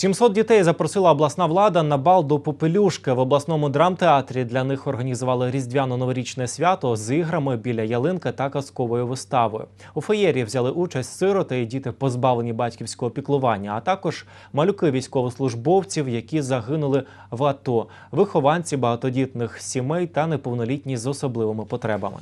700 дітей запросила обласна влада на бал до Попелюшки. В обласному драмтеатрі для них організували різдвяно-новорічне свято з іграми біля ялинки та казковою виставою. У феєрі взяли участь сироти і діти, позбавлені батьківського піклування, а також малюки військовослужбовців, які загинули в АТО, вихованці багатодітних сімей та неповнолітні з особливими потребами.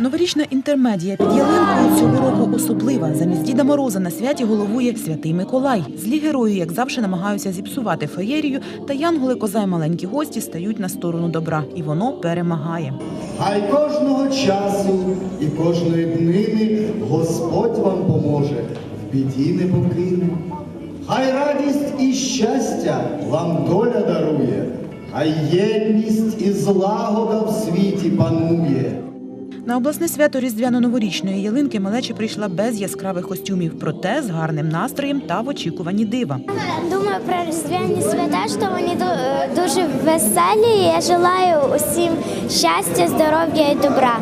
Новорічна інтермедія під ялинкою цього року особлива. Замість Діда Мороза на святі головує Святий Миколай. Злі герої, як завжди, намагаються зіпсувати феєрію, та янголи, коза й маленькі гості стають на сторону добра, і воно перемагає. Хай кожного часу і кожної днини Господь вам поможе, в біді не покине. Хай радість і щастя вам доля дарує, хай єдність і злагода в світі панує. На обласне свято різдвяно-новорічної ялинки малеча прийшла без яскравих костюмів, проте з гарним настроєм та в очікуванні дива. Думаю про різдвяні свята, що вони е, дуже веселі. Я желаю усім щастя, здоров'я і добра.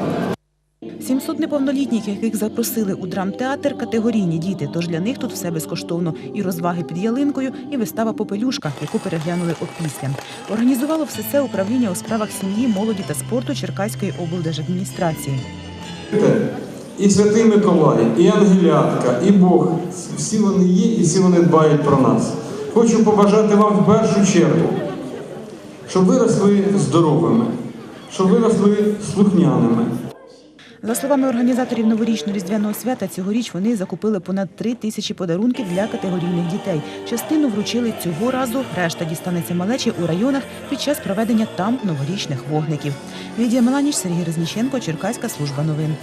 700 неповнолітніх, яких запросили у драмтеатр, категорійні діти. Тож для них тут все безкоштовно. І розваги під ялинкою, і вистава Попелюшка, яку переглянули опісля. Організувало все це управління у справах сім'ї, молоді та спорту Черкаської облдержадміністрації. І Святий Миколай, і Ангелятка, і Бог. Всі вони є і всі вони дбають про нас. Хочу побажати вам в першу чергу, щоб ви росли здоровими, щоб ви росли слухняними. За словами організаторів новорічно-різдвяного свята, цьогоріч вони закупили понад три тисячі подарунків для категорійних дітей. Частину вручили цього разу, решта дістанеться малечі у районах під час проведення там новорічних вогників. Лідія Меланіч, Сергій Резніченко, Черкаська служба новин.